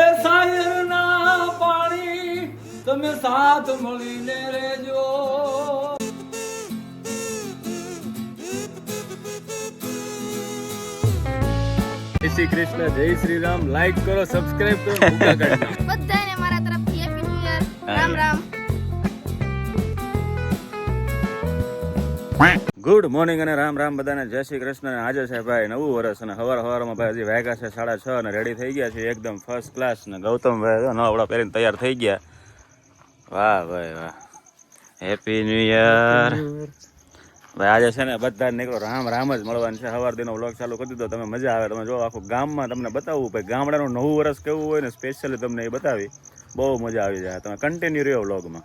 એ સાયરના પાણી તમે સાથ મળીને રહેજો. જય શ્રી કૃષ્ણ જય શ્રી રામ. લાઈક કરો સબસ્ક્રાઇબ કરો બધાને મારા તરફથી happy new year Ram Ram. Good morning અને રામ રામ બધાને જય શ્રી કૃષ્ણ અને આજે છે ભાઈ નવું વર્ષ અને હવાર હવારમાં ભાઈ હજી વાગ્યા છે સાડા છ અને રેડી થઈ ગયા છે એકદમ ફર્સ્ટ ક્લાસ ને ગૌતમ ભાઈ નવા આપણા પહેરીને તૈયાર થઈ ગયા. વાહ ભાઈ વાહ. હેપી ન્યુ યર ભાઈ આજે છે ને બધા નીકળો રામ રામ જ મળવાનું છે. સવાર દિનો વ્લોગ ચાલુ કરી દીધો. તમે મજા આવે. તમે જો આખું ગામમાં તમને બતાવવું ભાઈ ગામડાનું નવું વર્ષ કેવું હોય ને સ્પેશિયલી તમને એ બતાવી. બહુ મજા આવી જાય. તમે કન્ટિન્યુ રહ્યો વ્લોગમાં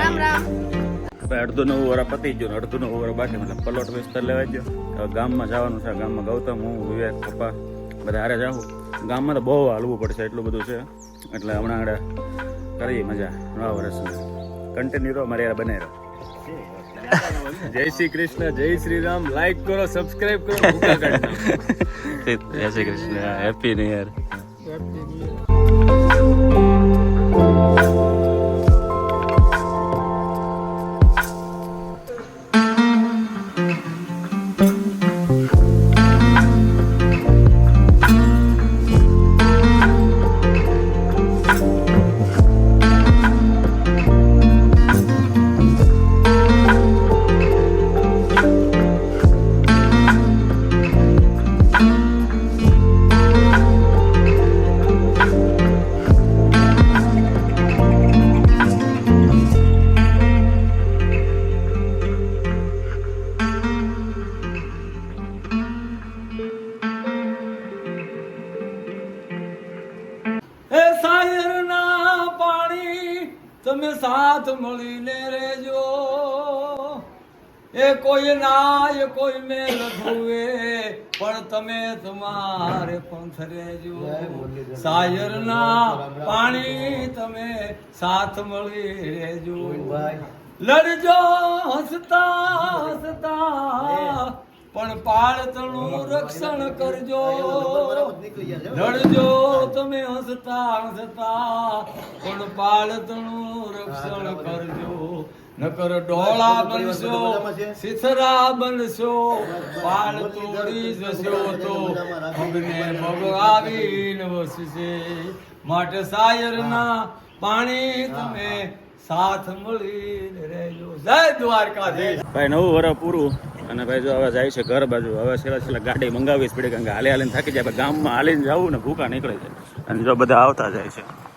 રામ રામ. હવે અડધું નવું વરા પતી ગયો ને અડધું નવું વરા બાકી. મતલબ પલોટ વિસ્તાર લેવાઈ ગયો. હવે ગામમાં જવાનું છે. ગામમાં ગૌતમ હું વિવેક પપ્પા બધા હારે જાઉં. ગામમાં તો બહુ હાલવું પડશે એટલું બધું છે. એટલે હમણાં આગળ કરીએ મજા. નવા વર્ષમાં કન્ટિન્યુ રહો મારી યાર બને રહો. જય શ્રી કૃષ્ણ જય શ્રી રામ. લાઈક કરો સબસ્ક્રાઇબ કરો. જય Shri Krishna. Happy new year એ મળીને રેજો એ કોઈ નાય કોઈ મેલ ધોવે પણ તમે તમારે પંથ રેજો સાયરના પાણી તમે સાથ મળી રેજો લડજો હસતા હસતા. પણ પાળતણું રક્ષણ કરજો. લડજો તમે હસતા હસતા પણ પાળતણું રક્ષણ કરજો. નકર ડોળા બનશો સિથરા બનશો પાળ તોડી જશો તો અમને મગ વસશે. માટે સાયરના પાણી તમે સાથ મળીને રહેજો. જય દ્વારકાધીશ. ભાઈ નવું વરસ પૂરું. અને ભાઈ જો હવે જાય છે ઘર બાજુ, હવે છેલ્લા છેલ્લા ગાડી મંગાવી જ પડે, કારણ કે હાલે હાલીને થાકી જાય ગામમાં હાલીને જવું ને ભૂખા નીકળે છે. અને જો બધા આવતા જાય છે.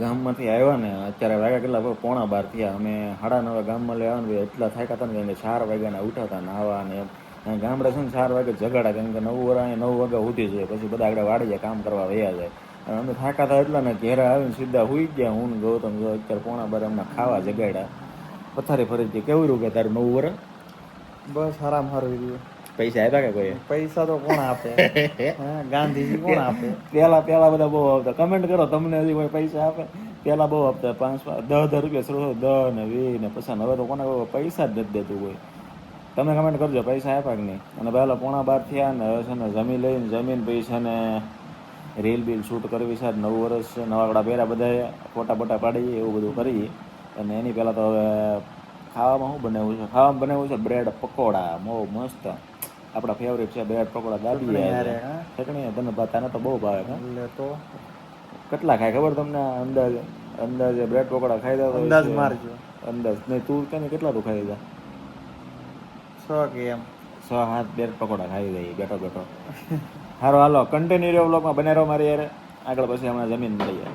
ગામમાંથી આવ્યા ને, અત્યારે વાગ્યા કેટલા પર પોણા બાર થયા. અમે સાડા નવે ગામમાં લેવાનું ને એટલા થાક્યા હતા ને ચાર વાગ્યા વાગ્યાના ઉઠાતા નાવા ને એમ. ગામડે છે ને ચાર વાગે જગાડા કેમ કે નવ વરા નવ વાગ્યા ઉઠી જાય પછી બધા આગળ વાળી જાય કામ કરવા વયા જાય. અમે થાકાતા એટલા ને ઘેરા આવીને સીધા હુઈ ગયા. હું ગૌતમ જો અત્યારે પોણા બાર અમને ખાવા જગાડ્યા. પથારી ફરી કેવું રહ્યું કે તારું નવું વર્ષ બસ આરામ સારું રહ્યું. પૈસા આપ્યા કે કોઈ? પૈસા તો કોણ આપે? ગાંધીજી કોણ આપે? પેલા પેલા બધા બહુ આપતા કમેન્ટ કરો તમને હજી કોઈ પૈસા આપે? પેલા બહુ આપતા. પાંચ દસ દસ રૂપિયા શરૂ દસ ને વીસ ને પછી હવે તો કોને પૈસા જ નથી દેતું કોઈ. તમે કમેન્ટ કરજો પૈસા આપ્યા કે નહીં? અને પહેલા પોણા બાર થયા ને હવે છે ને જમીન લઈને જમીન પૈસા ને રીલ બીલ શૂટ કરવી છે. નવું વર્ષ નવા કડા પહેર્યા બધા ફોટા બોટા પાડીએ એવું બધું કરીએ. અને એની પહેલાં તો હવે ખાવામાં શું બનાવ્યું છે? ખાવામાં બનાવ્યું છે બ્રેડ પકોડા. બહુ મસ્ત. આપણા ફેવરેટ છે બ્રેડ પકોડા દાબી ચટણી તને ભાત તને તો બહુ ભાવે એટલે તો કેટલા ખાય ખબર તમને? અંદાજ અંદાજે બ્રેડ પકોડા ખાઈ દો અંદાજ મારજો. અંદાજ. નહીં તું કે કેટલા તું ખાઈ દીધા છ કે એમ. છ હાથ બ્રેડ પકોડા ખાઈ દઈએ બેઠો બેઠો. હારો હાલો કન્ટિન્યુ રહ્યો બ્લોગમાં બને રહો મારી યાર આગળ પછી હમણાં જમીન મળી જાય.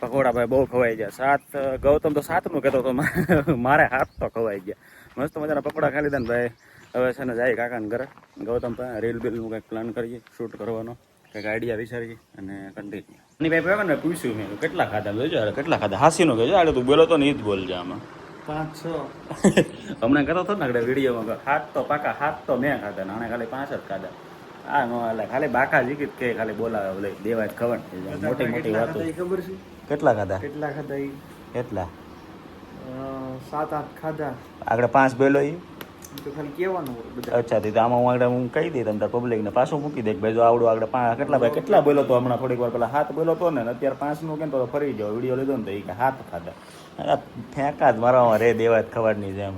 પકોડા ભાઈ બહુ ખવાઈ ગયા. સાત ગૌતમ તો સાતનું કહેતો હતો મારે હાથ તો ખવાઈ ગયા. મસ્ત મજાના પકોડા ખાઈ લીધા ને ભાઈ. હવે છે ને જાય કાકાને ઘરે. ગૌતમ પાસે રીલ બિલનું કંઈક પ્લાન કરીએ શૂટ કરવાનો. કંઈક આઈડિયા વિચારીએ અને કન્ટિન્યુ ની ભાઈ ભાઈ ને પૂછ્યું મેં કેટલા ખાધા? જોજો અરે કેટલા ખાધા? હાસીનો કહેજો આડે તું બોલો તો ને ઈ જ બોલજે આમાં. પાંચ છ. હમણાં કહેતો હતો ને આગળ વિડીયોમાં હાથ તો પાકા હાથ તો મેં ખાધા ને આણે ખાલી પાંચ જ ખાધા. આ નો એટલે ખાલી બાકા જીકીત કે ખાલી બોલાવે બોલે દેવાય જ ખબર મોટી મોટી વાતો. ખબર છે? કેટલા ખાધા? કેટલા ખાધા એટલા કેટલા? સાત આઠ ખાધા. આગળ પાંચ બેલો ઈ. અચ્છા, તે આમાં હું આગળ હું કહી દઈ તમને પબ્લિકને પાછું મૂકી દે ભાઈ જો આવડું આગળ પાંચ કેટલા ભાઈ કેટલા બોલો તો હમણાં થોડીક વાર પેલા હાથ બોલો તો ને અત્યારે પાંચનું કેમ તો ફરી જાવ વીડિયો લીધો ને તો એ કે હાથ ખાધા. ફેંકા જ મારામાં રે દેવા જ ખબરની જેમ.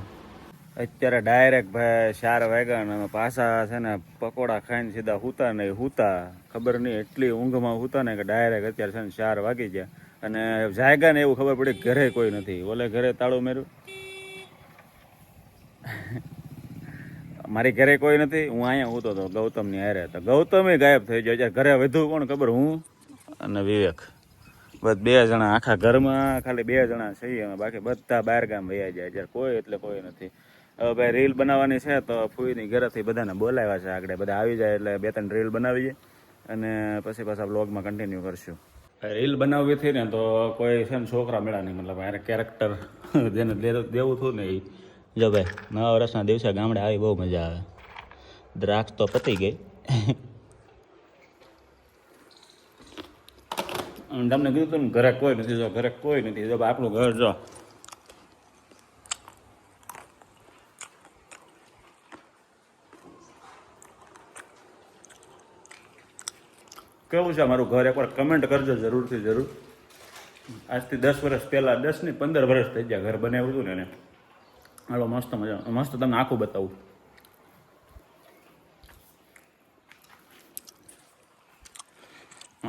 અત્યારે ડાયરેક્ટ ભાઈ ચાર વાગ્યા અને પાછા છે ને પકોડા ખાઈને સીધા હુતા નહીં હુતા. ખબર નહીં એટલી ઊંઘમાં હુતા ને કે ડાયરેક્ટ અત્યારે છે ને ચાર વાગી ગયા. અને જાગ્યા ને એવું ખબર પડી ઘરે કોઈ નથી. ઓલે ઘરે તાળું મેર્યું? મારી ઘરે કોઈ નથી, હું અહીંયા હોતો હતો ગૌતમની હારે તો ગૌતમે ગાયબ થઈ ગયો અત્યારે ઘરે વધુ કોણ ખબર હું અને વિવેક. બસ બે જણા આખા ઘરમાં, ખાલી બે જણા છીએ અમે બાકી બધા બહાર ગામ વૈયા જાય જ્યારે કોઈ એટલે કોઈ નથી. હવે ભાઈ રીલ બનાવવાની છે તો ફૂઈની ઘરેથી બધાને બોલાવ્યા છે આગળ. બધા આવી જાય એટલે બે ત્રણ રીલ બનાવીએ અને પછી પાછા બ્લોગમાં કન્ટિન્યુ કરશું. રીલ બનાવવી હતી ને તો કોઈ છે ને છોકરા મેળા નહીં. મતલબ એને કેરેક્ટર જેને દેવું હતું ને એ જો ભાઈ, નવા વર્ષના દિવસે ગામડે આવી બહુ મજા આવે. દ્રાક્ષ તો પતી ગઈ. તમને કીધું હતું ઘરે કોઈ નથી, જો ઘરે કોઈ નથી, જો આપણું ઘર જો. કેવું છે મારું ઘર? એકવાર કમેન્ટ કરજો જરૂરથી, જરૂર. આજથી દસ વર્ષ પહેલાં, દસ ને પંદર વર્ષ થઈ ગયા ઘર બનાવ્યું હતું ને એને. હાલો, મસ્ત મજા મસ્ત તમને આખું બતાવું.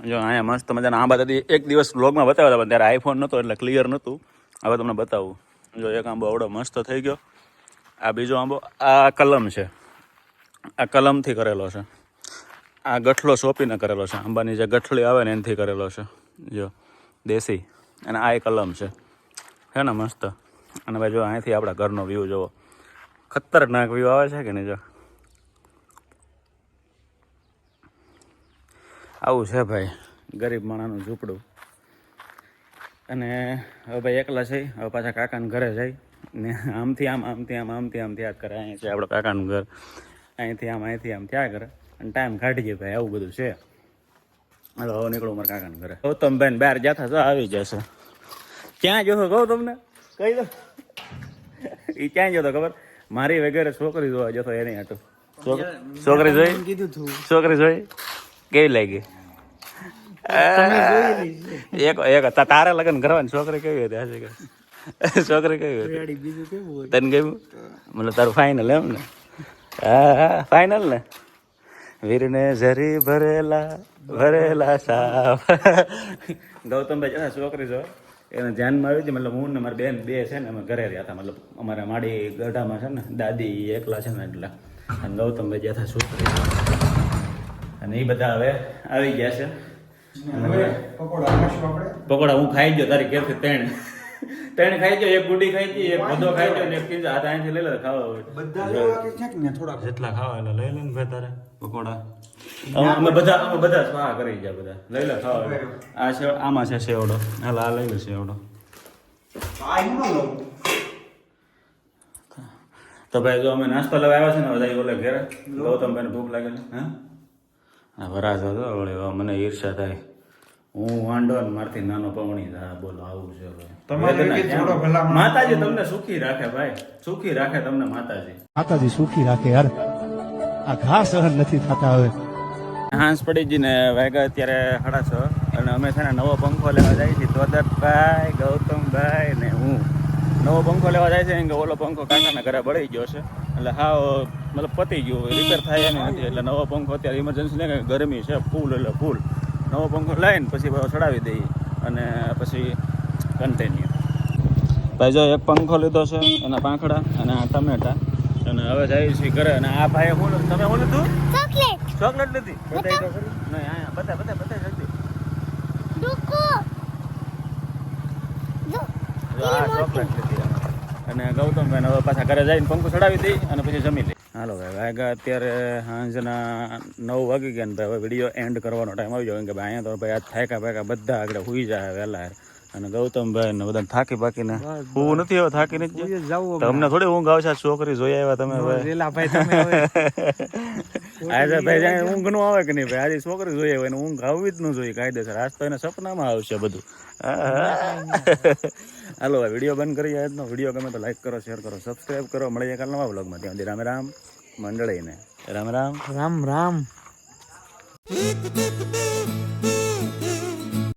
જો, અહીંયા મસ્ત મજાના. આંબા હતી એક દિવસ બ્લોગમાં બતાવ્યા હતા, પણ ત્યારે આઈફોન નહોતો એટલે ક્લિયર નહોતું હવે તમને બતાવું. જો, એક આંબો આવડો મસ્ત થઈ ગયો. આ બીજો આંબો, આ કલમ છે. આ કલમથી કરેલો છે. આ ગઠલો સોંપીને કરેલો છે. આંબાની જે ગઠલી આવે ને એનાથી કરેલો છે. જો, દેશી. અને આ એ કલમ છે. હે ને, મસ્ત. અને ભાઈ જો અહીંથી આપણા ઘરનો વ્યૂ જુઓ ખતરનાક વ્યૂ આવે છે કે નહીં જો? આવું છે ભાઈ, ગરીબ માણાનું ઝૂંપડું. અને હવે ભાઈ એકલા છે, હવે પાછા કાકાના ઘરે જાય. ને આમથી આમ આમથી આમ આમથી આમ ત્યાં કરે. અહીંયા છે આપણે કાકાનું ઘર. અહીંથી આમ અહીંથી આમ ત્યાં કરે. અને ટાઈમ કાઢીએ ભાઈ, આવું બધું છે. હવે નીકળું મારા કાકાના ઘરે. ગૌતમભાઈ બહાર જતા તો આવી જશે. ક્યાં જોશો કહું તમને? કહી દો. એ ક્યાં જતો ખબર? મારી વગેરે છોકરી જોવા જતો એની હાટું. છોક- છોકરી જોઈ? કીધું છોકરી જોઈ? કેવી લાગી? એક એક તારે લગ્ન કરવાની છોકરી કેવી હતી હાચી છોકરી કેવી હતી? રેડી બીજું કેવું હોય? તને કેવું મતલબ તારું ફાઇનલ એમ ને? હા હા ફાઇનલ ને? વીરને ઝરી ભરેલા ભરેલા સાફ ગૌતમભાઈ છોકરી જો. એને ધ્યાનમાં આવી હતી મતલબ હું ને મારી બેન બે છે ને અમે ઘરે રહ્યા હતા મતલબ અમારા માડી ગઢામાં છે ને દાદી એકલા છે ને એટલે. અને ગૌતમભાઈ જ્યાં છોકરી. અને એ બધા હવે આવી ગયા છે. પકોડા હું ખાઈ ગયો તારી ઘેરથી ત્રણ. ત્રણ ખાઈ ગયો એક ગુડી ખાઈ ગઈ એક બધો ખાઈ ગયો ને એક પીઝા. આ તો અહીંથી લઈ લે ખાવા હોય. જેટલા ખાવા એટલે લઈ લે ને ભાઈ તારે. પકોડા. અમે- બધા અમે બધા સ્વાહ કરી ગયા બધા. લઈ લે ખાવા આ છે આમાં છે સેવડો. હાલ આ લઈ લે સેવડો. તો ભાઈ જો અમે નાસ્તો લેવા આવ્યા છે ને બધા ઓલે ઘેરે. ગૌતમભાઈને ભૂખ લાગેલી. હા? વરાજ હતો વળી મને ઈર્ષા થાય. હું વાંડો ને મારથી નાનો પવણી હા બોલો આવું છે હવે. માતાજી તમને સુખી રાખે ભાઈ. સુખી રાખે તમને માતાજી. માતાજી સુખી રાખે યાર. આ ઘા સહન નથી થતા હવે. હાંસ પડી ને વાગ્યા અત્યારે હડા છો અને અમે છે ને નવો પંખો લેવા જાય છે તોદરભાઈ ગૌતમભાઈ ને હું. નવો પંખો લેવા જાય છે કે ઓલો પંખો કાકાના ઘરે બળી ગયો છે. એટલે હા મતલબ પતી ગયું. રિપેર થાય એમ નથી. એટલે નવો પંખો અત્યારે ઇમરજન્સી ને ગરમી છે. ફૂલ એટલે ફૂલ નવો પંખો લઈને પછી ચડાવી દઈએ. અને પછી કન્ટિન્યુ ભાઈ જો એક પંખો લીધો છે એના પાંખડા અને આ ટમેટા. અને હવે જાય છે ઘરે. અને આ ભાઈએ શું તમે શું લીધું ચોકલેટ. ચોકલેટ લીધી? બતાવી. તો ખરી. નહીં અહીંયા બતા બતા બતા જલ્દી. ડુકો જો જો આ ચોકલેટ લીધી અને ગૌતમભાઈ હવે પાછા ઘરે જઈને પંખો ચડાવી દઈ અને પછી જમી લઈ હાલો ભાઈ વાગ્યા અત્યારે સાંજના નવ વાગી ગયા ને ભાઈ હવે વીડિયો એન્ડ કરવાનો ટાઈમ આવી ગયો. કે ભાઈ અહીંયા તો ભાઈ આ થાક્યા પાક્યા બધા આગળ હુઈ જાય વહેલા. અને ગૌતમભાઈ ને બધા થાકી બાકીને. હું નથી હવે થાકી નથી જવું તમને થોડી ઊંઘ આવશે છોકરી જોઈ આવ્યા તમે આજે ભાઈ ઊંઘનું આવે કે નહીં ભાઈ? આજે છોકરી જોઈ આવે ને ઊંઘ આવવી જ ન જોઈએ કાયદેસર. આજ તો એને સપનામાં આવશે બધું. હાલો ભાઈ વીડિયો બંધ કરીએ આજનો. વીડિયો ગમે તો લાઈક કરો શેર કરો સબસ્ક્રાઈબ કરો. મળીએ કાલ નવા બ્લોગમાં ત્યાં સુધી રામ રામ મંડળીને. રામ રામ. રામ રામ. Thank